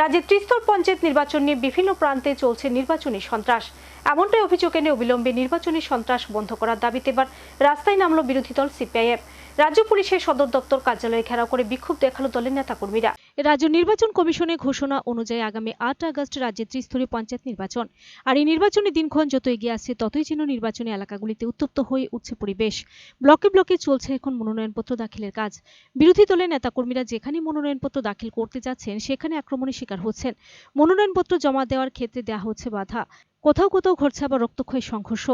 রাজ্যে ত্রিস্তর পঞ্চায়েত নির্বাচন নিয়ে বিভিন্ন প্রান্তে চলছে নির্বাচনী সন্ত্রাস। এমনটাই অভিযোগ এনে অবিলম্বে নির্বাচনী সন্ত্রাস বন্ধ করার দাবিতে এবার রাস্তায় নামল বিরোধী দল সিপিআইএম। রাজ্য পুলিশের সদর দপ্তর কার্যালয়ে ঘেরাও করে বিক্ষোভ দেখাল দলের নেতাকর্মীরা। রাজ্য নির্বাচন কমিশনের ঘোষণা অনুযায়ী আগামী আট আগস্ট রাজ্যে ত্রিস্তরীয় পঞ্চায়েত নির্বাচন। আর এই নির্বাচনী দিনক্ষণ যত এগিয়ে আসছে, ততই যেন নির্বাচনী এলাকাগুলিতে উত্তপ্ত হয়ে উঠছে পরিবেশ। ব্লকে ব্লকে চলছে এখন মনোনয়নপত্র দাখিলের কাজ। বিরোধী দলের নেতাকর্মীরা যেখানে মনোনয়নপত্র দাখিল করতে যাচ্ছেন, সেখানে আক্রমণের শিকার হচ্ছেন। মনোনয়নপত্র জমা দেওয়ার ক্ষেত্রে দেওয়া হচ্ছে বাধা। কোথাও কোথাও ঘটছে আবার রক্তক্ষয়ী সংঘর্ষ।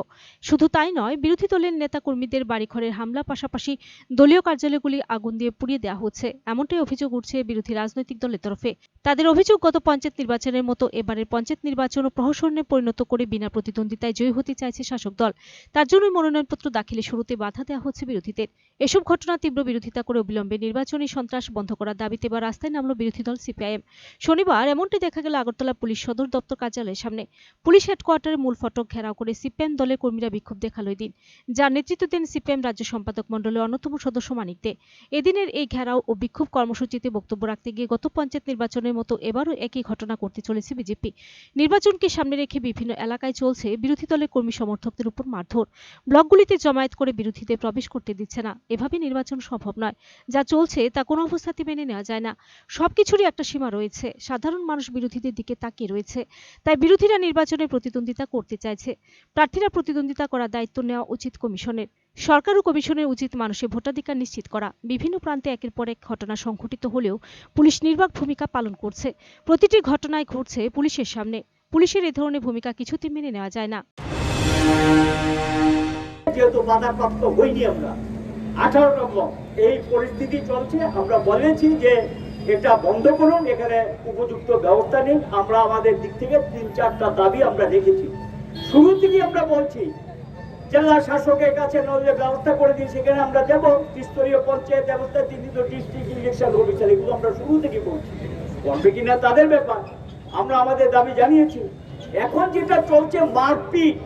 শুধু তাই নয়, বিরোধী দলের নেতাকর্মীদের বাড়িঘরের হামলা পাশাপাশি দলীয় কার্যালয়গুলি আগুন দিয়ে পুড়িয়ে দেওয়া হচ্ছে। এমনটাই অভিযোগ উঠছে বিরোধী রাজনৈতিক দলের তরফে। তাদের অভিযোগ, গত পঞ্চায়েত নির্বাচনের মতো এবারের পঞ্চায়েত নির্বাচন প্রহসনে পরিণত করে বিনা প্রতিদ্বন্দ্বিতায় জয়ী হতে চাইছে শাসক দল। তার জন্যই মনোনয়নপত্র দাখিলে শুরুতে বাধা দেওয়া হচ্ছে বিরোধীদের। এসব ঘটনা তীব্র বিরোধিতা করে অবিলম্বে নির্বাচনী সন্ত্রাস বন্ধ করার দাবিতে এবার রাস্তায় নামলো বিরোধী দল সিপিআইএম। শনিবার এমনটি দেখা গেল আগরতলা পুলিশ সদর দপ্তর কার্যালয়ের সামনে। পুলিশ হেডকোয়ার্টারের মূল ফটক ঘেরাও করে সিপিএম দলের কর্মীরা বিক্ষোভ দেখাল এদিন, যার নেতৃত্ব দেন সিপিএম রাজ্য সম্পাদক মণ্ডলের অন্যতম সদস্য মানিক দে। এদিনের এই ঘেরাও ও বিক্ষোভ কর্মসূচিতে বক্তব্য রাখতে গিয়ে গত পঞ্চায়েত নির্বাচনের মতো এবারও একই ঘটনা করতে চলেছে বিজেপি। নির্বাচনকে সামনে রেখে বিভিন্ন এলাকায় চলছে বিরোধী দলের কর্মী সমর্থকদের উপর মারধর। ব্লকগুলিতে জমায়েত করে বিরোধীদের প্রবেশ করতে দিচ্ছে না। এভাবে নির্বাচন সম্ভব নয়। যা চলছে তা কোনো অবস্থাতে মেনে নেওয়া যায় না। সবকিছুরই একটা সীমা রয়েছে। সাধারণ মানুষ বিরোধীদের দিকে তাকিয়ে রয়েছে। তাই বিরোধীরা নির্বাচনে প্রতিদ্বন্দ্বিতা করতে চাইছে। প্রার্থীরা প্রতিদ্বন্দ্বিতা করার দায়িত্ব নেওয়া উচিত কমিশনের। সরকার ও কমিশনের উচিত মানুষের ভোটাধিকার নিশ্চিত করা। বিভিন্ন প্রান্তে একের পর এক ঘটনা সংঘটিত হলেও পুলিশ নির্বাক ভূমিকা পালন করছে। প্রতিটি ঘটনায় ঘটছে পুলিশের সামনে। পুলিশের এ ধরনের ভূমিকা কিছুতে মেনে নেওয়া যায় না। যেহেতু বাধাপ্রাপ্ত হইনি আমরা, আঠারো নম্বর এই পরিস্থিতি চলছে, আমরা বলেছি যে এটা বন্ধ করুন, এখানে উপযুক্ত ব্যবস্থা নিন। আমরা আমাদের দিক থেকে তিন, চারটা দাবি আমরা রেখেছি। শুরু থেকেই আমরা বলছি, জেলা শাসকের কাছে নজরে ব্যবস্থা করে দিই সেখানে আমরা দেবো ত্রিস্তরীয় পঞ্চায়েত ব্যবস্থা তিনি তো ডিস্ট্রিক্ট ইলেকশন অফিসার এগুলো আমরা শুরু থেকে বলছি। করবে কিনা তাদের ব্যাপার, আমরা আমাদের দাবি জানিয়েছি। এখন যেটা চলছে, মারপিট,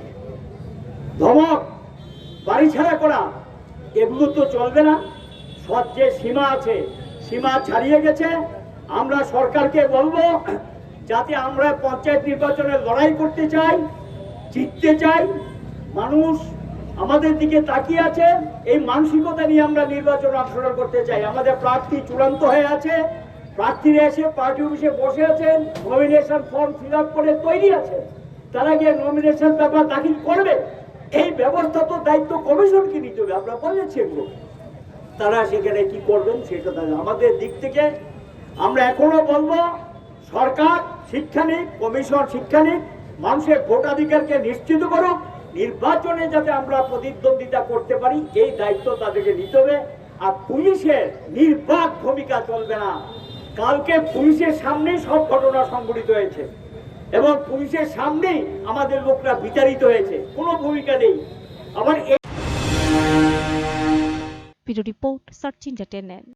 ধমক বাড়ি ছাড়া করা, এগুলো তো চলবে না। সৎ যে সীমা আছে সীমা ছাড়িয়ে গেছে। আমরা সরকারকে বলব, যাতে আমরা পঞ্চায়েত নির্বাচনে লড়াই করতে চাই, জিততে চাই। মানুষ আমাদের দিকে তাকিয়ে আছে। এই মানসিকতা নিয়ে আমরা নির্বাচন অংশগ্রহণ করতে চাই। আমাদের প্রার্থী চূড়ান্ত হয়ে আছে। প্রার্থীরা এসে পার্টি অফিসে বসে আছেন। নমিনেশন ফর্ম ফিল করে তৈরি আছে। তারা গিয়ে নমিনেশন পেপার দাখিল করবে। এই ব্যবস্থা তো দায়িত্ব কমিশনকে নিতে হবে। আমরা বলেছি এগুলো। তারা সেখানে কি করবেন সেটা আমাদের দিক থেকে আমরা এখনও বলব, সরকার শিক্ষা নিক, কমিশন শিক্ষা নিক, মানুষের ভোটাধিকারকে নিশ্চিত করুক, নির্বাচনে যাতে আমরা প্রতিদ্বন্দ্বিতা করতে পারি, এই দায়িত্ব তাদেরকে নিতে হবে। আর পুলিশের নির্বাক ভূমিকা চলবে না। কালকে পুলিশের সামনেই সব ঘটনা সংঘটিত হয়েছে। এবং পুলিশের সামনেই আমাদের লোকরা বিচারিত হয়েছে। কোনো ভূমিকা নেই। আবার ভিডিও রিপোর্ট সার্চ ইন্টারটেনমেন্ট